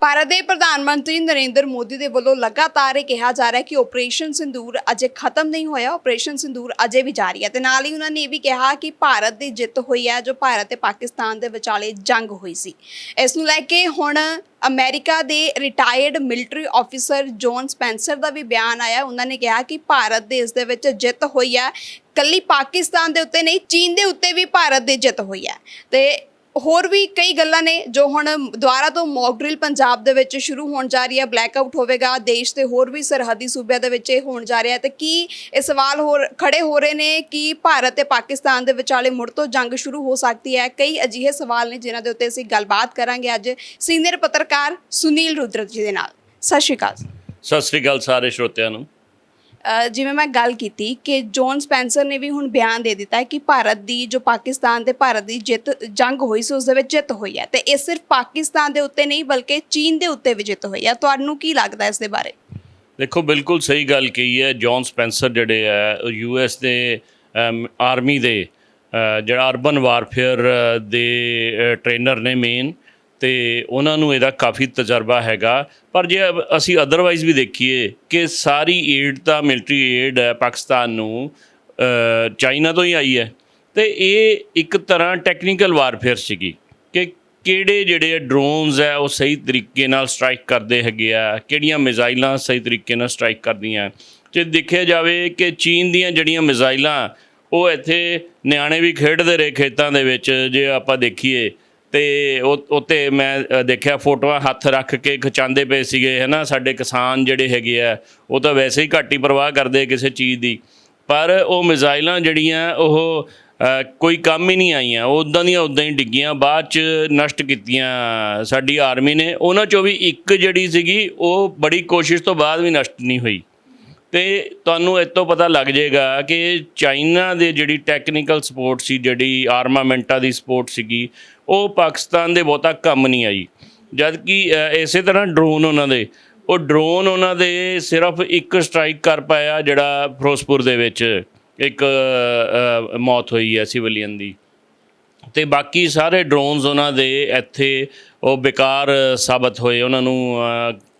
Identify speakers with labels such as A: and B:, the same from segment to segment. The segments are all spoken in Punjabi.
A: ਭਾਰਤ ਦੇ ਪ੍ਰਧਾਨ ਮੰਤਰੀ ਨਰਿੰਦਰ ਮੋਦੀ ਦੇ ਵੱਲੋਂ ਲਗਾਤਾਰ ਇਹ ਕਿਹਾ ਜਾ ਰਿਹਾ ਹੈ ਕਿ ਆਪਰੇਸ਼ਨ ਸਿੰਦੂਰ ਅਜੇ ਖਤਮ ਨਹੀਂ ਹੋਇਆ ਆਪਰੇਸ਼ਨ ਸਿੰਦੂਰ ਅਜੇ ਵੀ ਜਾਰੀ ਹੈ। ਤੇ ਨਾਲ ਹੀ ਉਹਨਾਂ ਨੇ ਇਹ ਵੀ ਕਿਹਾ ਕਿ ਭਾਰਤ ਦੀ ਜਿੱਤ ਹੋਈ ਹੈ, ਜੋ ਭਾਰਤ ਤੇ ਪਾਕਿਸਤਾਨ ਦੇ ਵਿਚਾਲੇ ਜੰਗ ਹੋਈ ਸੀ। ਇਸ ਨੂੰ ਲੈ ਕੇ ਹੁਣ ਅਮਰੀਕਾ ਦੇ retired military officer John Spencer ਦਾ ਵੀ ਬਿਆਨ ਆਇਆ। ਉਹਨਾਂ ਨੇ ਕਿਹਾ ਕਿ ਭਾਰਤ ਦੇ ਇਸ ਦੇ ਵਿੱਚ ਜਿੱਤ ਹੋਈ ਹੈ। ਕੱਲੀ ਪਾਕਿਸਤਾਨ ਦੇ ਉੱਤੇ ਨਹੀਂ, ਚੀਨ ਦੇ ਉੱਤੇ ਵੀ ਭਾਰਤ ਦੀ ਜਿੱਤ ਹੋਈ ਹੈ। ਤੇ ਹੋਰ ਵੀ ਕਈ ਗੱਲਾਂ ਨੇ ਜੋ ਹੁਣ ਦੁਆਰਾ ਤੋਂ ਮੌਕ ਡਰਿਲ ਪੰਜਾਬ ਦੇ ਵਿੱਚ ਸ਼ੁਰੂ ਹੋਣ ਜਾ ਰਹੀ ਹੈ ਬਲੈਕ ਆਊਟ ਹੋਵੇਗਾ, ਦੇਸ਼ ਦੇ ਹੋਰ ਵੀ ਸਰਹੱਦੀ ਸੂਬਿਆਂ ਦੇ ਵਿੱਚ ਇਹ ਹੋਣ ਜਾ ਰਿਹਾ ਹੈ। ਤੇ ਕੀ ਇਹ ਸਵਾਲ ਹੋਰ ਖੜੇ ਹੋ ਰਹੇ ਨੇ ਕਿ ਭਾਰਤ ਤੇ ਪਾਕਿਸਤਾਨ ਦੇ ਵਿਚਾਲੇ ਮੁੜ ਤੋਂ ਜੰਗ ਸ਼ੁਰੂ ਹੋ ਸਕਦੀ ਹੈ? ਕਈ ਅਜਿਹੇ ਸਵਾਲ ਨੇ ਜਿਨ੍ਹਾਂ ਦੇ ਉੱਤੇ ਅਸੀਂ ਗੱਲਬਾਤ ਕਰਾਂਗੇ ਅੱਜ ਸੀਨੀਅਰ ਪੱਤਰਕਾਰ ਸੁਨੀਲ ਰੁਦਰਤ ਜੀ ਦੇ ਨਾਲ। ਸਤਿ ਸ਼੍ਰੀ ਅਕਾਲ
B: ਸਤਿ ਸ੍ਰੀ ਅਕਾਲ ਸਾਰੇ ਸਰੋਤਿਆਂ ਨੂੰ।
A: ਜਿਵੇਂ ਮੈਂ ਗੱਲ ਕੀਤੀ ਕਿ ਜੌਨ ਸਪੈਂਸਰ ਨੇ ਵੀ ਹੁਣ ਬਿਆਨ ਦੇ ਦਿੱਤਾ ਹੈ ਕਿ ਭਾਰਤ ਦੀ ਜੋ ਪਾਕਿਸਤਾਨ ਤੇ ਭਾਰਤ ਦੀ ਜਿੱਤ ਜੰਗ ਹੋਈ ਸੀ, ਉਸ ਦੇ ਵਿੱਚ ਜਿੱਤ ਹੋਈ ਹੈ। ਤੇ ਇਹ ਸਿਰਫ ਪਾਕਿਸਤਾਨ ਦੇ ਉੱਤੇ ਨਹੀਂ, ਬਲਕਿ ਚੀਨ ਦੇ ਉੱਤੇ ਵੀ ਜਿੱਤ ਹੋਈ ਹੈ। ਤੁਹਾਨੂੰ ਕੀ ਲੱਗਦਾ ਇਸ ਦੇ ਬਾਰੇ?
B: ਦੇਖੋ, ਬਿਲਕੁਲ ਸਹੀ ਗੱਲ ਕਹੀ ਹੈ। ਜੌਨ ਸਪੈਂਸਰ ਜਿਹੜੇ ਹੈ, ਉਹ ਯੂਐਸ ਦੇ ਆਰਮੀ ਦੇ ਜਿਹੜਾ ਅਰਬਨ ਵਾਰਫੇਅਰ ਦੇ ਟ੍ਰੇਨਰ ਨੇ ਮੇਨ ਤੇ ਉਹਨਾਂ ਨੂੰ ਇਹਦਾ ਕਾਫੀ ਤਜਰਬਾ ਹੈਗਾ। ਪਰ ਜੇ ਅਬ ਅਸੀਂ ਅਦਰਵਾਈਜ਼ ਵੀ ਦੇਖੀਏ ਕਿ ਸਾਰੀ ਏਡ ਤਾਂ ਮਿਲਟਰੀ ਏਡ ਹੈ ਪਾਕਿਸਤਾਨ ਨੂੰ ਚਾਈਨਾ ਤੋਂ ਹੀ ਆਈ ਹੈ। ਤੇ ਇਹ ਇੱਕ ਤਰ੍ਹਾਂ ਟੈਕਨੀਕਲ ਵਾਰਫੇਅਰ ਸੀਗੀ ਕਿ ਕਿਹੜੇ ਜਿਹੜੇ ਡਰੋਨਸ ਹੈ ਉਹ ਸਹੀ ਤਰੀਕੇ ਨਾਲ ਸਟ੍ਰਾਈਕ ਕਰਦੇ ਹੈਗੇ ਆ, ਕਿਹੜੀਆਂ ਮਿਜ਼ਾਈਲਾਂ ਸਹੀ ਤਰੀਕੇ ਨਾਲ ਸਟ੍ਰਾਈਕ ਕਰਦੀਆਂ। ਜੇ ਦੇਖਿਆ ਜਾਵੇ ਕਿ ਚੀਨ ਦੀਆਂ ਜਿਹੜੀਆਂ ਮਿਜ਼ਾਈਲਾਂ, ਉਹ ਇੱਥੇ ਨਿਆਣੇ ਵੀ ਖੇਡਦੇ ਰਹੇ ਖੇਤਾਂ ਦੇ ਵਿੱਚ, ਜੇ ਆਪਾਂ ਦੇਖੀਏ ਤੇ ਉਹ, ਉੱਤੇ ਮੈਂ ਦੇਖਿਆ ਫੋਟੋਆਂ ਹੱਥ ਰੱਖ ਕੇ ਖਿਚਾਉਂਦੇ ਪਏ ਸੀਗੇ ਹੈ ਸਾਡੇ ਕਿਸਾਨ ਜਿਹੜੇ ਹੈਗੇ ਆ, ਉਹ ਤਾਂ ਵੈਸੇ ਹੀ ਘੱਟ ਹੀ ਪਰਵਾਹ ਕਰਦੇ ਕਿਸੇ ਚੀਜ਼ ਦੀ। ਪਰ ਉਹ ਮਿਜ਼ਾਈਲਾਂ ਜਿਹੜੀਆਂ, ਉਹ ਕੋਈ ਕੰਮ ਹੀ ਨਹੀਂ ਆਈਆਂ। ਉਹ ਉਦਾਂ ਦੀਆਂ ਉਦਾਂ ਹੀ ਡਿੱਗੀਆਂ, ਬਾਅਦ ਚ ਨਸ਼ਟ ਕੀਤੀਆਂ ਸਾਡੀ ਆਰਮੀ ਨੇ। ਉਹਨਾਂ ਚੋਂ ਵੀ ਇੱਕ ਜਿਹੜੀ ਸੀਗੀ, ਉਹ ਬੜੀ ਕੋਸ਼ਿਸ਼ ਤੋਂ ਬਾਅਦ ਵੀ ਨਸ਼ਟ ਨਹੀਂ ਹੋਈ। ਤੇ ਤੁਹਾਨੂੰ ਇਹ ਤੋਂ ਪਤਾ ਲੱਗ ਜਾਏਗਾ ਕਿ ਚਾਈਨਾ ਦੇ ਜਿਹੜੀ ਟੈਕਨੀਕਲ ਸਪੋਰਟ ਸੀ, ਜਿਹੜੀ ਆਰਮਾਮੈਂਟਾਂ ਦੀ ਸਪੋਰਟ ਸੀਗੀ, ਉਹ ਪਾਕਿਸਤਾਨ ਦੇ ਬਹੁਤਾ ਕੰਮ ਨਹੀਂ ਆਈ। ਜਦ ਕਿ ਇਸੇ ਤਰ੍ਹਾਂ ਡਰੋਨ ਉਹਨਾਂ ਦੇ, ਉਹ ਡਰੋਨ ਉਹਨਾਂ ਦੇ ਸਿਰਫ ਇੱਕ ਸਟ੍ਰਾਈਕ ਕਰ ਪਾਇਆ ਜਿਹੜਾ ਫਿਰੋਜ਼ਪੁਰ ਦੇ ਵਿੱਚ। ਇੱਕ ਮੌਤ ਹੋਈ ਹੈ ਸਿਵਲੀਅਨ ਦੀ। ਤੇ ਬਾਕੀ ਸਾਰੇ ਡਰੋਨਸ ਉਹਨਾਂ ਦੇ ਇੱਥੇ ਉਹ ਬੇਕਾਰ ਸਾਬਤ ਹੋਏ, ਉਹਨਾਂ ਨੂੰ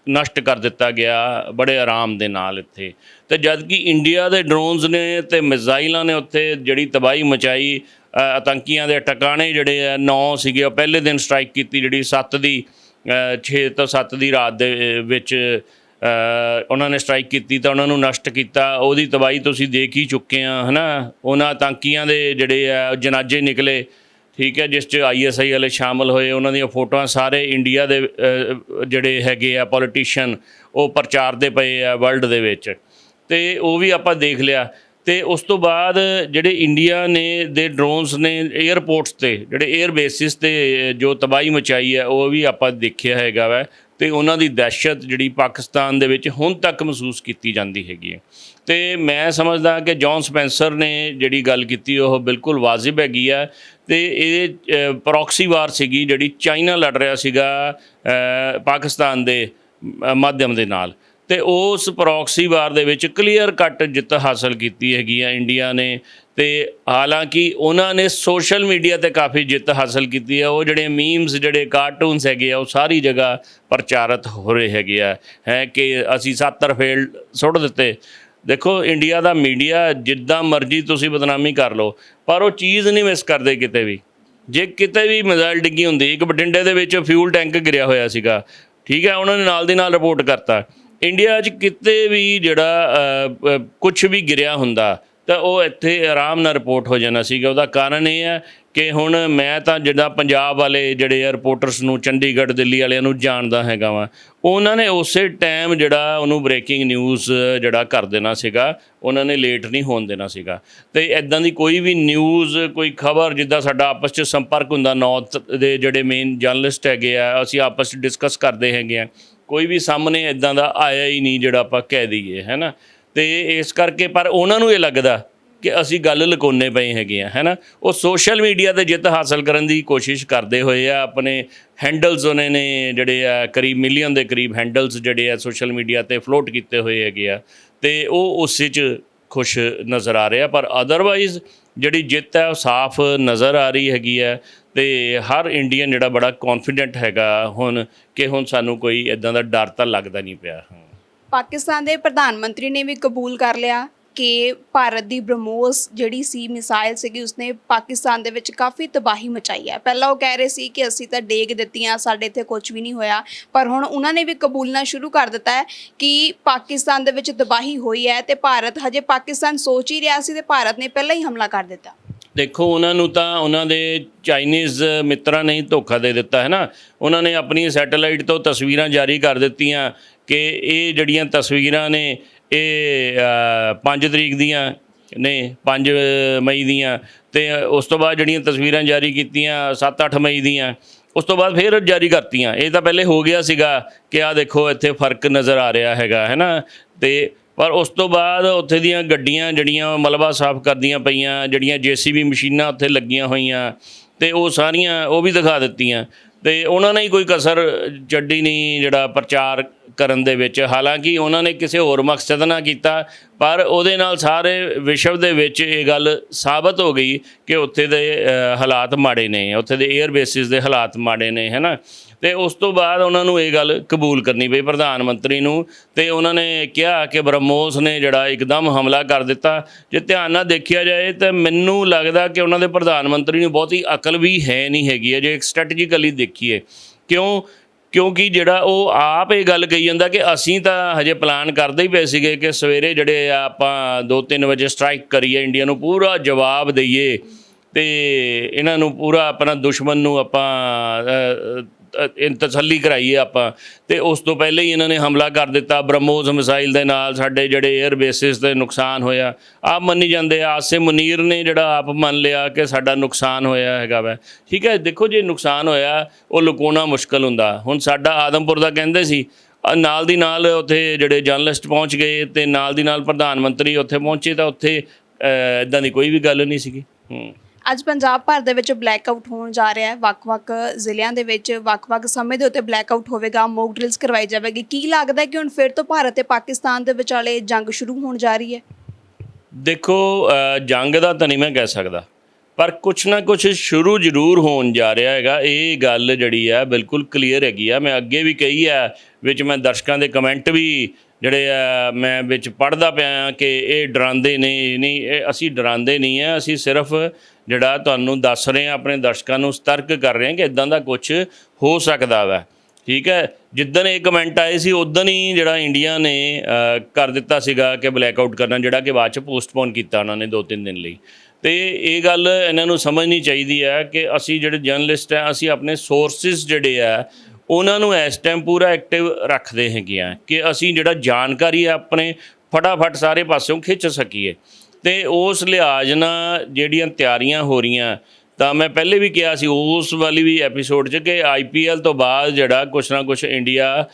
B: ਨਸ਼ਟ ਕਰ ਦਿੱਤਾ ਗਿਆ, ਬੜੇ ਆਰਾਮ ਦੇ ਨਾਲ ਇੱਥੇ। ਤੇ ਜਦ ਕਿ ਇੰਡੀਆ ਦੇ ਡਰੋਨਸ ਨੇ ਤੇ ਮਿਜ਼ਾਈਲਾਂ ਨੇ ਉੱਥੇ ਜਿਹੜੀ ਤਬਾਹੀ ਮਚਾਈ ਆਤੰਕੀਆਂ ਦੇ ਟਿਕਾਣੇ ਜਿਹੜੇ ਆ 9 ਸੀਗੇ, ਉਹ ਪਹਿਲੇ ਦਿਨ ਸਟ੍ਰਾਈਕ ਕੀਤੀ ਜਿਹੜੀ 7 ਦੀ 6 ਤੋਂ 7 ਦੀ ਰਾਤ ਦੇ ਵਿੱਚ ਉਹਨਾਂ ਨੇ ਸਟ੍ਰਾਈਕ ਕੀਤੀ ਤਾਂ ਉਹਨਾਂ ਨੂੰ ਨਸ਼ਟ ਕੀਤਾ। ਉਹਦੀ ਤਬਾਹੀ ਤੁਸੀਂ ਦੇਖ ਹੀ ਚੁੱਕੇ ਆ, ਹਨਾ? ਉਹਨਾਂ ਆਤੰਕੀਆਂ ਦੇ ਜਿਹੜੇ ਆ ਜਨਾਜੇ ਨਿਕਲੇ। ਠੀਕ ਹੈ, ਜਿਸ 'ਚ ਆਈਐਸਆਈ ਵਾਲੇ ਸ਼ਾਮਲ ਹੋਏ, ਉਹਨਾਂ ਦੀਆਂ ਫੋਟੋਆਂ ਸਾਰੇ ਇੰਡੀਆ ਦੇ ਜਿਹੜੇ ਹੈਗੇ ਆ ਪੋਲੀਟੀਸ਼ੀਅਨ ਉਹ ਪ੍ਰਚਾਰ ਪ੍ਰਚਾਰਦੇ ਪਏ ਆ ਵਰਲਡ ਦੇ ਵਿੱਚ। ਤੇ ਉਹ ਵੀ ਆਪਾਂ ਦੇਖ ਲਿਆ। ਤੇ ਉਸ ਤੋਂ ਬਾਅਦ ਜਿਹੜੇ ਇੰਡੀਆ ਨੇ, ਦੇ ਡਰੋਨਸ ਨੇ 에ਅਰਪੋਰਟਸ ਤੇ, ਜਿਹੜੇ 에ਅਰ ਬੇਸਿਸ ਤੇ ਜੋ ਤਬਾਹੀ ਮਚਾਈ ਹੈ, ਉਹ ਵੀ ਆਪਾਂ ਦੇਖਿਆ ਹੈਗਾ ਵੈ। ਤੇ ਉਹਨਾਂ ਦੀ ਦਹਿਸ਼ਤ ਜਿਹੜੀ ਪਾਕਿਸਤਾਨ ਦੇ ਵਿੱਚ ਹੁਣ ਤੱਕ ਮਹਿਸੂਸ ਕੀਤੀ ਜਾਂਦੀ ਹੈਗੀ ਹੈ। ਤੇ ਮੈਂ ਸਮਝਦਾ ਕਿ ਜੌਨ ਸਪੈਂਸਰ ਨੇ ਜਿਹੜੀ ਗੱਲ ਕੀਤੀ, ਉਹ ਬਿਲਕੁਲ ਵਾਜਿਬ ਹੈਗੀ ਆ। ਤੇ ਇਹ ਪ੍ਰੋਕਸੀ ਵਾਰ ਸੀਗੀ ਜਿਹੜੀ ਚਾਈਨਾ ਲੜ ਰਿਹਾ ਸੀਗਾ ਪਾਕਿਸਤਾਨ ਦੇ ਮਾਧਿਅਮ ਦੇ ਨਾਲ। ਤੇ ਉਸ ਪ੍ਰੋਕਸੀ ਵਾਰ ਦੇ ਵਿੱਚ ਕਲੀਅਰ ਕੱਟ ਜਿੱਤ ਹਾਸਲ ਕੀਤੀ ਹੈਗੀ ਆ ਇੰਡੀਆ ਨੇ। ਤੇ ਹਾਲਾਂਕਿ ਉਹਨਾਂ ਨੇ ਸੋਸ਼ਲ ਮੀਡੀਆ ਤੇ ਕਾਫੀ ਜਿੱਤ ਹਾਸਲ ਕੀਤੀ ਹੈ ਉਹ ਜਿਹੜੇ ਮੀਮਸ ਜਿਹੜੇ ਕਾਰਟੂਨਸ ਹੈਗੇ ਆ, ਉਹ ਸਾਰੀ ਜਗ੍ਹਾ ਪ੍ਰਚਾਰਿਤ ਹੋ ਰਹੇ ਹੈਗੇ ਆ। ਹੈ ਕਿ ਅਸੀਂ 70 ਫੇਲ ਸੁੱਟ ਦਿੱਤੇ। ਦੇਖੋ ਇੰਡੀਆ ਦਾ ਮੀਡੀਆ ਜਿੱਦਾਂ ਮਰਜ਼ੀ ਤੁਸੀਂ ਬਦਨਾਮੀ ਕਰ ਲਓ, ਪਰ ਉਹ ਚੀਜ਼ ਨਹੀਂ ਮਿਸ ਕਰਦੇ ਕਿਤੇ ਵੀ। ਜੇ ਕਿਤੇ ਵੀ ਮਿਜ਼ਾਈਲ ਡਿੱਗੀ ਹੁੰਦੀ, ਇੱਕ ਬਠਿੰਡੇ ਦੇ ਵਿੱਚ ਫਿਊਲ ਟੈਂਕ ਗਿਰਿਆ ਹੋਇਆ ਸੀਗਾ। ਠੀਕ ਹੈ, ਉਹਨਾਂ ਨੇ ਨਾਲ ਦੀ ਨਾਲ ਰਿਪੋਰਟ ਕਰਤਾ। ਇੰਡੀਆ 'ਚ ਕਿਤੇ ਵੀ ਜਿਹੜਾ ਕੁਝ ਵੀ ਗਿਰਿਆ ਹੁੰਦਾ, ਤਾਂ ਉਹ ਇੱਥੇ ਆਰਾਮ ਨਾਲ ਰਿਪੋਰਟ ਹੋ ਜਾਣਾ ਸੀਗਾ। ਉਹਦਾ ਕਾਰਨ ਇਹ ਹੈ ਕਿ ਹੁਣ ਮੈਂ ਤਾਂ ਜਿਹੜਾ ਪੰਜਾਬ ਵਾਲੇ ਜਿਹੜੇ ਆ ਰਿਪੋਰਟਰਸ ਨੂੰ, ਚੰਡੀਗੜ੍ਹ, ਦਿੱਲੀ ਵਾਲਿਆਂ ਨੂੰ ਜਾਣਦਾ ਹੈਗਾ ਵਾ। ਉਹਨਾਂ ਨੇ ਉਸੇ ਟਾਈਮ ਜਿਹੜਾ ਉਹਨੂੰ ਬ੍ਰੇਕਿੰਗ ਨਿਊਜ਼ ਜਿਹੜਾ ਕਰ ਦੇਣਾ ਸੀਗਾ, ਉਹਨਾਂ ਨੇ ਲੇਟ ਨਹੀਂ ਹੋਣ ਦੇਣਾ ਸੀਗਾ। ਤੇ ਇਦਾਂ ਦੀ ਕੋਈ ਵੀ ਨਿਊਜ਼, ਕੋਈ ਖਬਰ ਜਿੱਦਾਂ ਸਾਡਾ ਆਪਸ 'ਚ ਸੰਪਰਕ ਹੁੰਦਾ ਨੌਰਥ ਦੇ ਜਿਹੜੇ ਮੇਨ ਜਰਨਲਿਸਟ ਹੈਗੇ ਆ, ਅਸੀਂ ਆਪਸ 'ਚ ਡਿਸਕਸ ਕਰਦੇ ਹੈਗੇ ਆ। ਕੋਈ ਵੀ ਸਾਹਮਣੇ ਇਦਾਂ ਦਾ ਆਇਆ ਹੀ ਨਹੀਂ ਜਿਹੜਾ ਆਪਾਂ ਕਹਿ ਦਈਏ, ਹੈਨਾ? ਤੇ ਇਸ ਕਰਕੇ ਪਰ ਉਹਨਾਂ ਨੂੰ ਇਹ ਲੱਗਦਾ ਕਿ ਅਸੀਂ ਗੱਲ ਲੁਕਾਉਂਦੇ ਪਏ ਹੈਗੇ ਆ, ਹੈਨਾ? ਉਹ ਸੋਸ਼ਲ ਮੀਡੀਆ ਤੇ ਜਿੱਤ ਹਾਸਲ ਕਰਨ ਦੀ ਕੋਸ਼ਿਸ਼ ਕਰਦੇ ਹੋਏ ਆ, ਆਪਣੇ ਹੈਂਡਲਸ ਉਹਨੇ ਨੇ ਜਿਹੜੇ ਆ, ਕਰੀਬ ਮਿਲੀਅਨ ਦੇ ਕਰੀਬ ਹੈਂਡਲਸ ਜਿਹੜੇ ਆ ਸੋਸ਼ਲ ਮੀਡੀਆ ਤੇ ਫਲੋਟ ਕੀਤੇ ਹੋਏ ਹੈਗੇ ਆ, ਤੇ ਉਹ ਉਸੇ 'ਚ ਖੁਸ਼ ਨਜ਼ਰ ਆ ਰਿਹਾ ਪਰ ਅਦਰਵਾਈਜ਼ ਜਿਹੜੀ ਜਿੱਤ ਹੈ ਉਹ ਸਾਫ਼ ਨਜ਼ਰ ਆ ਰਹੀ ਹੈਗੀ ਹੈ। ਤੇ ਹਰ ਇੰਡੀਅਨ ਜਿਹੜਾ ਬੜਾ ਕੌਨਫੀਡੈਂਟ ਹੈਗਾ ਹੁਣ ਕਿ ਹੁਣ ਸਾਨੂੰ ਕੋਈ ਇਦਾਂ ਦਾ ਡਰ ਤਾਂ ਲੱਗਦਾ ਨਹੀਂ ਪਿਆ
A: ਪਾਕਿਸਤਾਨ ਦੇ ਪ੍ਰਧਾਨ ਮੰਤਰੀ ਨੇ ਵੀ ਕਬੂਲ ਕਰ ਲਿਆ ਕਿ ਭਾਰਤ ਦੀ ਬ੍ਰਹਮੋਸ ਜਿਹੜੀ ਸੀ ਮਿਸਾਈਲ ਸੀਗੀ, ਉਸਨੇ ਪਾਕਿਸਤਾਨ ਦੇ ਵਿੱਚ ਕਾਫੀ ਤਬਾਹੀ ਮਚਾਈ ਹੈ। ਪਹਿਲਾਂ ਉਹ ਕਹਿ ਰਹੇ ਸੀ ਕਿ ਅਸੀਂ ਤਾਂ ਡੇਗ ਦਿੱਤੀਆਂ, ਸਾਡੇ ਇੱਥੇ ਕੁਝ ਵੀ ਨਹੀਂ ਹੋਇਆ, ਪਰ ਹੁਣ ਉਹਨਾਂ ਨੇ ਵੀ ਕਬੂਲਣਾ ਸ਼ੁਰੂ ਕਰ ਦਿੱਤਾ ਹੈ ਕਿ ਪਾਕਿਸਤਾਨ ਦੇ ਵਿੱਚ ਤਬਾਹੀ ਹੋਈ ਹੈ ਤੇ ਭਾਰਤ ਹਜੇ ਪਾਕਿਸਤਾਨ ਸੋਚ ਹੀ ਰਿਹਾ ਸੀ ਤੇ ਭਾਰਤ ਨੇ ਪਹਿਲਾਂ ਹੀ ਹਮਲਾ ਕਰ ਦਿੱਤਾ।
B: ਦੇਖੋ, ਉਹਨਾਂ ਨੂੰ ਤਾਂ ਉਹਨਾਂ ਦੇ ਚਾਈਨੀਜ਼ ਮਿੱਤਰਾਂ ਨੇ ਹੀ ਧੋਖਾ ਦੇ ਦਿੱਤਾ, ਹੈ ਨਾ? ਉਹਨਾਂ ਨੇ ਆਪਣੀ ਸੈਟੇਲਾਈਟ ਤੋਂ ਤਸਵੀਰਾਂ ਜਾਰੀ ਕਰ ਦਿੱਤੀਆਂ ਕਿ ਇਹ ਜਿਹੜੀਆਂ ਤਸਵੀਰਾਂ ਨੇ, ਇਹ 5 ਤਰੀਕ ਦੀਆਂ ਨੇ 5 ਮਈ ਦੀਆਂ ਤੇ ਉਸ ਤੋਂ ਬਾਅਦ ਜਿਹੜੀਆਂ ਤਸਵੀਰਾਂ ਜਾਰੀ ਕੀਤੀਆਂ 7-8 ਮਈ ਦੀਆਂ, ਉਸ ਤੋਂ ਬਾਅਦ ਫਿਰ ਜਾਰੀ ਕਰਤੀਆਂ। ਇਹ ਤਾਂ ਪਹਿਲੇ ਹੋ ਗਿਆ ਸੀਗਾ ਕਿ ਆ ਦੇਖੋ, ਇੱਥੇ ਫ਼ਰਕ ਨਜ਼ਰ ਆ ਰਿਹਾ ਹੈਗਾ, ਹੈ ਨਾ? ਤੇ ਪਰ ਉਸ ਤੋਂ ਬਾਅਦ ਉੱਥੇ ਦੀਆਂ ਗੱਡੀਆਂ ਜਿਹੜੀਆਂ ਮਲਬਾ ਸਾਫ਼ ਕਰਦੀਆਂ ਪਈਆਂ, ਜਿਹੜੀਆਂ ਜੀਸੀਬੀ ਮਸ਼ੀਨਾਂ ਉੱਥੇ ਲੱਗੀਆਂ ਹੋਈਆਂ ਤੇ ਉਹ ਸਾਰੀਆਂ ਉਹ ਵੀ ਦਿਖਾ ਦਿੱਤੀਆਂ ਤੇ ਉਹਨਾਂ ਨੇ ਹੀ ਕੋਈ ਕਸਰ ਛੱਡੀ ਨਹੀਂ ਜਿਹੜਾ ਪ੍ਰਚਾਰ ਕਰਨ ਦੇ ਵਿੱਚ। ਹਾਲਾਂਕਿ ਉਹਨਾਂ ਨੇ ਕਿਸੇ ਹੋਰ ਮਕਸਦ ਨਾਲ ਕੀਤਾ, ਪਰ ਉਹਦੇ ਨਾਲ ਸਾਰੇ ਵਿਸ਼ਵ ਦੇ ਵਿੱਚ ਇਹ ਗੱਲ ਸਾਬਤ ਹੋ ਗਈ ਕਿ ਉੱਥੇ ਦੇ ਹਾਲਾਤ ਮਾੜੇ ਨੇ, ਉੱਥੇ ਦੇ 에ਅਰ ਬੇਸਿਸ ਦੇ ਹਾਲਾਤ ਮਾੜੇ ਨੇ ਹੈਨਾ ਤੇ ਉਸ ਤੋਂ ਬਾਅਦ ਉਹਨਾਂ ਨੂੰ ਇਹ ਗੱਲ ਕਬੂਲ ਕਰਨੀ ਪਈ ਪ੍ਰਧਾਨ ਮੰਤਰੀ ਨੂੰ ਤੇ ਉਹਨਾਂ ਨੇ ਕਿਹਾ ਕਿ ਬ੍ਰਹਮੋਸ ਨੇ ਜਿਹੜਾ ਇੱਕਦਮ ਹਮਲਾ ਕਰ ਦਿੱਤਾ। ਜੇ ਧਿਆਨ ਨਾਲ ਦੇਖਿਆ ਜਾਏ ਤਾਂ ਮੈਨੂੰ ਲੱਗਦਾ ਕਿ ਉਹਨਾਂ ਦੇ ਪ੍ਰਧਾਨ ਮੰਤਰੀ ਨੂੰ ਬਹੁਤੀ ਅਕਲ ਵੀ ਹੈ ਨਹੀਂ ਹੈਗੀ ਹੈ, ਜੇ ਸਟ੍ਰੈਟਜੀਕਲੀ ਦੇਖੀਏ। ਕਿਉਂ? ਕਿਉਂਕਿ ਜਿਹੜਾ ਉਹ ਆਪ ਇਹ ਗੱਲ ਕਹੀ ਜਾਂਦਾ ਕਿ ਅਸੀਂ ਤਾਂ ਹਜੇ ਪਲਾਨ ਕਰਦੇ ਹੀ ਪਏ ਸੀਗੇ ਕਿ ਸਵੇਰੇ ਜਿਹੜੇ ਆ ਆਪਾਂ 2-3 ਵਜੇ ਸਟ੍ਰਾਈਕ ਕਰੀਏ ਇੰਡੀਆ ਨੂੰ ਪੂਰਾ ਜਵਾਬ ਦਈਏ ਤੇ ਇਹਨਾਂ ਨੂੰ ਪੂਰਾ ਆਪਣਾ ਦੁਸ਼ਮਣ ਨੂੰ ਆਪਾਂ ਅ, ਅ, ਅ, ਤਸੱਲੀ ਕਰਾਈਏ ਆਪਾਂ। ਤੇ ਉਸ ਤੋਂ ਪਹਿਲਾਂ ਹੀ ਇਹਨਾਂ ਨੇ ਹਮਲਾ ਕਰ ਦਿੱਤਾ। ਬ੍ਰਹਮੋਸ ਮਿਸਾਈਲ ਦੇ ਨਾਲ ਸਾਡੇ ਜਿਹੜੇ 에ਅਰ ਬੇਸਿਸ ਤੇ ਨੁਕਸਾਨ ਹੋਇਆ। ਆਪ ਮੰਨੀ ਜਾਂਦੇ ਆ ਆਸਿਮ ਮੁਨੀਰ ਨੇ ਜਿਹੜਾ ਆਪ ਮੰਨ ਲਿਆ ਕਿ ਸਾਡਾ ਨੁਕਸਾਨ ਹੋਇਆ ਹੈਗਾ ਵੈ। ਠੀਕ ਹੈ ਦੇਖੋ ਜੇ ਨੁਕਸਾਨ ਹੋਇਆ ਉਹ ਲੁਕਾਉਣਾ ਮੁਸ਼ਕਲ ਹੁੰਦਾ। ਹੁਣ ਸਾਡਾ ਆਦਮਪੁਰ ਦਾ ਕਹਿੰਦੇ ਸੀ ਨਾਲ ਦੀ ਨਾਲ ਉੱਥੇ ਜਿਹੜੇ ਜਰਨਲਿਸਟ ਪਹੁੰਚ ਗਏ ਤੇ ਨਾਲ ਦੀ ਨਾਲ ਪ੍ਰਧਾਨ ਮੰਤਰੀ ਉੱਥੇ ਪਹੁੰਚੇ ਤਾਂ ਉੱਥੇ ਇਦਾਂ ਦੀ ਕੋਈ ਵੀ ਗੱਲ ਨਹੀਂ ਸੀਗੀ। ਹੂੰ।
A: ਅੱਜ ਪੰਜਾਬ ਭਰ ਦੇ ਵਿੱਚ ਬਲੈਕਆਊਟ ਹੋਣ ਜਾ ਰਿਹਾ ਹੈ। ਵੱਖ-ਵੱਖ ਜ਼ਿਲ੍ਹਿਆਂ ਦੇ ਵਿੱਚ ਵੱਖ-ਵੱਖ ਸਮੇਂ ਦੇ ਉੱਤੇ ਬਲੈਕਆਊਟ ਹੋਵੇਗਾ ਮੌਕ ਡਰਿਲਸ ਕਰਵਾਈ ਜਾਵੇਗੀ। ਕੀ ਲੱਗਦਾ ਹੈ ਕਿ ਹੁਣ ਫਿਰ ਤੋਂ ਭਾਰਤ ਤੇ ਪਾਕਿਸਤਾਨ ਦੇ ਵਿਚਾਲੇ ਜੰਗ ਸ਼ੁਰੂ ਹੋਣ ਜਾ ਰਹੀ ਹੈ?
B: ਦੇਖੋ ਜੰਗ ਦਾ ਤਾਂ ਨਹੀਂ ਮੈਂ ਕਹਿ ਸਕਦਾ, ਪਰ ਕੁਛ ਨਾ ਕੁਛ ਸ਼ੁਰੂ ਜ਼ਰੂਰ ਹੋਣ ਜਾ ਰਿਹਾ ਹੈਗਾ। ਇਹ ਗੱਲ ਜਿਹੜੀ ਆ ਬਿਲਕੁਲ ਕਲੀਅਰ ਹੈਗੀ ਆ। ਮੈਂ ਅੱਗੇ ਵੀ ਕਹੀ ਆ ਵਿੱਚ ਮੈਂ ਦਰਸ਼ਕਾਂ ਦੇ ਕਮੈਂਟ ਵੀ ਜਿਹੜੇ ਆ ਮੈਂ ਵਿੱਚ ਪੜ੍ਹਦਾ ਪਿਆ ਹਾਂ ਕਿ ਇਹ ਡਰਾਉਂਦੇ ਨੇ, ਨਹੀਂ, ਇਹ ਅਸੀਂ ਡਰਾਉਂਦੇ ਨਹੀਂ ਆ। ਅਸੀਂ ਸਿਰਫ ਜਿਹੜਾ ਤੁਹਾਨੂੰ ਦੱਸ ਰਹੇ ਆ, ਆਪਣੇ ਦਰਸ਼ਕਾਂ ਨੂੰ ਸਤਰਕ ਕਰ ਰਹੇ ਹਾਂ ਕਿ ਇਦਾਂ ਦਾ ਕੁਝ ਹੋ ਸਕਦਾ ਵਾ। ਠੀਕ ਹੈ? ਜਿੱਦਣ ਇਹ ਕਮੈਂਟ ਆਏ ਸੀ ਉਦੋਂ ਹੀ ਜਿਹੜਾ ਇੰਡੀਆ ਨੇ ਕਰ ਦਿੱਤਾ ਸੀਗਾ ਕਿ ਬਲੈਕ ਆਊਟ ਕਰਨਾ, ਜਿਹੜਾ ਕਿ ਬਾਅਦ ਚ ਪੋਸਟਪੋਨ ਕੀਤਾ ਉਹਨਾਂ ਨੇ 2-3 ਦਿਨ ਲਈ। ਤੇ ਇਹ ਗੱਲ ਇਹਨਾਂ ਨੂੰ ਸਮਝਣੀ ਚਾਹੀਦੀ ਹੈ ਕਿ ਅਸੀਂ ਜਿਹੜੇ ਜਰਨਲਿਸਟ ਆ, ਅਸੀਂ ਆਪਣੇ ਸੋਰਸਿਸ ਜਿਹੜੇ ਆ, ਉਹਨਾਂ ਨੂੰ ਇਸ ਟਾਈਮ ਪੂਰਾ ਐਕਟਿਵ ਰੱਖਦੇ ਹੈਗੇ ਆ ਕਿ ਅਸੀਂ ਜਿਹੜਾ ਜਾਣਕਾਰੀ ਆ, ਆਪਣੇ ਫਟਾਫਟ ਸਾਰੇ ਪਾਸਿਓਂ ਖਿੱਚ ਸਕੀਏ। ਤੇ ਉਸ ਲਿਹਾਜ਼ ਨਾਲ ਜਿਹੜੀਆਂ ਤਿਆਰੀਆਂ ਹੋ ਰਹੀਆਂ, ਤਾਂ ਮੈਂ ਪਹਿਲੇ ਵੀ ਕਿਹਾ ਸੀ, ਉਸ ਵਾਲੀ ਵੀ ਐਪੀਸੋਡ 'ਚ ਕਿ ਆਈਪੀਐਲ ਤੋਂ ਬਾਅਦ ਜਿਹੜਾ ਕੁਛ ਨਾ ਕੁਛ ਇੰਡੀਆ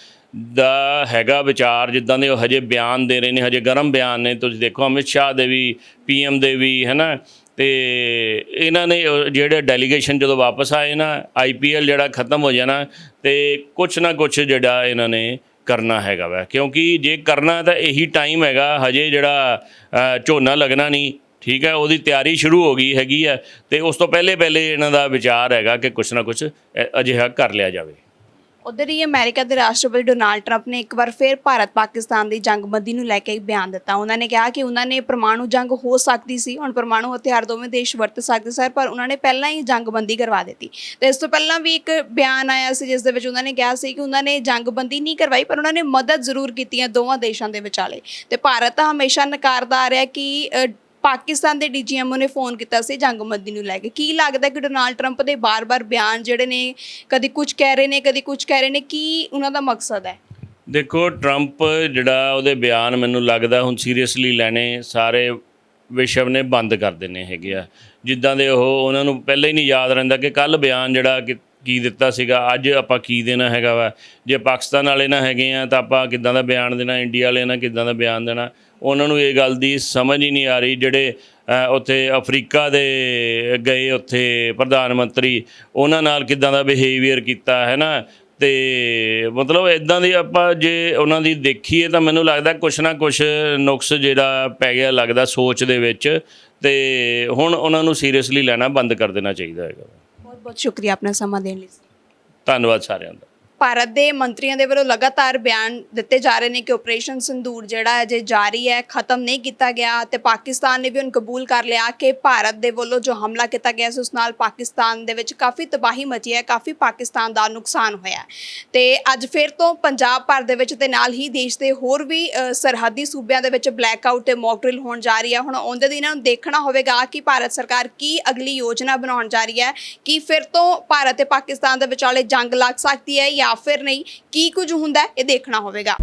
B: ਦਾ ਹੈਗਾ ਵਿਚਾਰ, ਜਿੱਦਾਂ ਦੇ ਉਹ ਹਜੇ ਬਿਆਨ ਦੇ ਰਹੇ ਨੇ, ਹਜੇ ਗਰਮ ਬਿਆਨ ਨੇ, ਤੁਸੀਂ ਦੇਖੋ ਅਮਿਤ ਸ਼ਾਹ ਦੇ ਵੀ ਪੀਐਮ ਦੇ ਵੀ, ਹੈਨਾ? ਤੇ ਇਹਨਾਂ ਨੇ ਜਿਹੜੇ ਡੈਲੀਗੇਸ਼ਨ ਜਦੋਂ ਵਾਪਸ ਆਏ ਨਾ ਆਈਪੀਐਲ ਜਿਹੜਾ ਖਤਮ ਹੋ ਜਾਣਾ, ਤੇ ਕੁਛ ਨਾ ਕੁਛ ਜਿਹੜਾ ਇਹਨਾਂ ਨੇ ਕਰਨਾ ਹੈਗਾ ਵਾ। ਕਿਉਂਕਿ ਜੇ ਕਰਨਾ ਤਾਂ ਇਹੀ ਟਾਈਮ ਹੈਗਾ, ਹਜੇ ਜਿਹੜਾ ਝੋਨਾ ਲੱਗਣਾ ਨਹੀਂ, ਠੀਕ ਹੈ, ਉਹਦੀ ਤਿਆਰੀ ਸ਼ੁਰੂ ਹੋ ਗਈ ਹੈਗੀ ਹੈ ਤੇ ਉਸ ਤੋਂ ਪਹਿਲੇ ਪਹਿਲੇ ਇਹਨਾਂ ਦਾ ਵਿਚਾਰ ਹੈਗਾ ਕਿ ਕੁਛ ਨਾ ਕੁਛ, ਅ- ਅਜਿਹਾ ਕਰ ਲਿਆ ਜਾਵੇ।
A: ਉਧਰ ਹੀ ਅਮਰੀਕਾ ਦੇ ਰਾਸ਼ਟਰਪਤੀ ਡੋਨਾਲਡ ਟਰੰਪ ਨੇ ਇੱਕ ਵਾਰ ਫਿਰ ਭਾਰਤ ਪਾਕਿਸਤਾਨ ਦੀ ਜੰਗਬੰਦੀ ਨੂੰ ਲੈ ਕੇ ਬਿਆਨ ਦਿੱਤਾ। ਉਹਨਾਂ ਨੇ ਕਿਹਾ ਕਿ ਉਹਨਾਂ ਨੇ ਪਰਮਾਣੂ ਜੰਗ ਹੋ ਸਕਦੀ ਸੀ, ਹੁਣ ਪਰਮਾਣੂ ਹਥਿਆਰ ਦੋਵੇਂ ਦੇਸ਼ ਵਰਤ ਸਕਦੇ ਸਰ ਪਰ ਉਹਨਾਂ ਨੇ ਪਹਿਲਾਂ ਹੀ ਜੰਗਬੰਦੀ ਕਰਵਾ ਦਿੱਤੀ। ਤੇ ਇਸ ਤੋਂ ਪਹਿਲਾਂ ਵੀ ਇੱਕ ਬਿਆਨ ਆਇਆ ਸੀ, ਜਿਸ ਦੇ ਵਿੱਚ ਉਹਨਾਂ ਨੇ ਕਿਹਾ ਸੀ ਕਿ ਉਹਨਾਂ ਨੇ ਜੰਗਬੰਦੀ ਨਹੀਂ ਕਰਵਾਈ, ਪਰ ਉਹਨਾਂ ਨੇ ਮਦਦ ਜ਼ਰੂਰ ਕੀਤੀ ਹੈ ਦੋਵਾਂ ਦੇਸ਼ਾਂ ਦੇ ਵਿਚਾਲੇ। ਤੇ ਭਾਰਤ ਤਾਂ ਹਮੇਸ਼ਾ ਨਕਾਰਦਾ ਆ ਰਿਹਾ ਕਿ ਪਾਕਿਸਤਾਨ ਦੇ ਡੀਜੀਐਮਓ ਨੇ ਫੋਨ ਕੀਤਾ ਸੀ ਜੰਗਬੰਦੀ ਨੂੰ ਲੈ ਕੇ। ਕੀ ਲੱਗਦਾ ਕਿ ਡੋਨਾਲਡ ਟਰੰਪ ਦੇ ਬਾਰ-ਬਾਰ ਬਿਆਨ ਜਿਹੜੇ ਨੇ, ਕਦੀ ਕੁਝ ਕਹਿ ਰਹੇ ਨੇ, ਕਦੀ ਕੁਝ ਕਹਿ ਰਹੇ ਨੇ, ਕੀ ਉਹਨਾਂ ਦਾ ਮਕਸਦ ਹੈ?
B: ਦੇਖੋ, ਟਰੰਪ ਜਿਹੜਾ ਉਹਦੇ ਬਿਆਨ ਮੈਨੂੰ ਲੱਗਦਾ ਹੁਣ ਸੀਰੀਅਸਲੀ ਲੈਣੇ ਸਾਰੇ ਵਿਸ਼ਵ ਨੇ ਬੰਦ ਕਰ ਦੇਣੇ ਹੈਗੇ ਆ। ਜਿੱਦਾਂ ਦੇ ਉਹ, ਉਹਨਾਂ ਨੂੰ ਪਹਿਲਾਂ ਹੀ ਨਹੀਂ ਯਾਦ ਰਹਿੰਦਾ ਕਿ ਕੱਲ ਬਿਆਨ ਜਿਹੜਾ ਕਿ ਕੀ ਦਿੱਤਾ ਸੀਗਾ? ਅੱਜ ਆਪਾਂ ਕੀ ਦੇਣਾ ਹੈਗਾ ਵਾ? ਜੇ ਪਾਕਿਸਤਾਨ ਵਾਲੇ ਨਾ ਹੈਗੇ ਆ, ਤਾਂ ਆਪਾਂ ਕਿੱਦਾਂ ਦਾ ਬਿਆਨ ਦੇਣਾ? ਇੰਡੀਆ ਵਾਲੇ ਨਾਲ ਕਿੱਦਾਂ ਦਾ ਬਿਆਨ ਦੇਣਾ? ਉਹਨਾਂ ਨੂੰ ਇਹ ਗੱਲ ਦੀ ਸਮਝ ਹੀ ਨਹੀਂ ਆ ਰਹੀ, ਜਿਹੜੇ ਉੱਥੇ ਅਫਰੀਕਾ ਦੇ ਗਏ ਉੱਥੇ ਪ੍ਰਧਾਨ ਮੰਤਰੀ, ਉਹਨਾਂ ਨਾਲ ਕਿੱਦਾਂ ਦਾ ਬਿਹੇਵੀਅਰ ਕੀਤਾ ਹੈ ਨਾ ਤੇ ਮਤਲਬ ਇਦਾਂ ਦੀ ਆਪਾਂ ਜੇ ਉਹਨਾਂ ਦੀ ਦੇਖੀਏ, ਤਾਂ ਮੈਨੂੰ ਲੱਗਦਾ ਕੁਛ ਨਾ ਕੁਛ ਨੁਕਸ ਜਿਹੜਾ ਪੈ ਗਿਆ ਲੱਗਦਾ ਸੋਚ ਦੇ ਵਿੱਚ, ਤੇ ਹੁਣ ਉਹਨਾਂ ਨੂੰ ਸੀਰੀਅਸਲੀ ਲੈਣਾ ਬੰਦ ਕਰ ਦੇਣਾ ਚਾਹੀਦਾ ਹੈਗਾ
A: ਬਹੁਤ ਸ਼ੁਕਰੀਆ ਆਪਣਾ ਸਮਾਂ ਦੇਣ ਲਈ।
B: ਧੰਨਵਾਦ ਸਾਰਿਆਂ ਦਾ।
A: ਭਾਰਤ ਦੇ ਮੰਤਰੀਆਂ ਦੇ ਵੱਲੋਂ ਲਗਾਤਾਰ ਬਿਆਨ ਦਿੱਤੇ ਜਾ ਰਹੇ ਨੇ ਕਿ ਆਪਰੇਸ਼ਨ ਸਿੰਦੂਰ ਜਿਹੜਾ ਹੈ ਜੇ ਜਾਰੀ ਹੈ, ਖਤਮ ਨਹੀਂ ਕੀਤਾ ਗਿਆ ਤੇ ਪਾਕਿਸਤਾਨ ਨੇ ਵੀ ਹੁਣ ਕਬੂਲ ਕਰ ਲਿਆ ਕਿ ਭਾਰਤ ਦੇ ਵੱਲੋਂ ਜੋ ਹਮਲਾ ਕੀਤਾ ਗਿਆ ਸੀ, ਉਸ ਨਾਲ ਪਾਕਿਸਤਾਨ ਦੇ ਵਿੱਚ ਕਾਫੀ ਤਬਾਹੀ ਮਚੀ ਹੈ, ਕਾਫੀ ਪਾਕਿਸਤਾਨ ਦਾ ਨੁਕਸਾਨ ਹੋਇਆ ਹੈ। ਤੇ ਅੱਜ ਫਿਰ ਤੋਂ ਪੰਜਾਬ ਭਰ ਦੇ ਵਿੱਚ ਤੇ ਨਾਲ ਹੀ ਦੇਸ਼ ਦੇ ਹੋਰ ਵੀ ਸਰਹੱਦੀ ਸੂਬਿਆਂ ਦੇ ਵਿੱਚ ਬਲੈਕਆਊਟ ਤੇ ਮੌਕ ਡਰਿਲ ਹੋਣ ਜਾ ਰਹੀ ਹੈ ਹੁਣ ਆਉਂਦੇ ਦਿਨਾਂ ਨੂੰ ਦੇਖਣਾ ਹੋਵੇਗਾ ਕਿ ਭਾਰਤ ਸਰਕਾਰ ਕੀ ਅਗਲੀ ਯੋਜਨਾ ਬਣਾਉਣ ਜਾ ਰਹੀ ਹੈ, ਕਿ ਫਿਰ ਤੋਂ ਭਾਰਤ ਤੇ ਪਾਕਿਸਤਾਨ ਦੇ ਵਿਚਾਲੇ ਜੰਗ ਲੱਗ ਸਕਦੀ ਹੈ ਜਾਂ ਫਿਰ ਨਹੀਂ ਕੀ ਕੁਝ ਹੁੰਦਾ ਇਹ ਦੇਖਣਾ ਹੋਵੇਗਾ।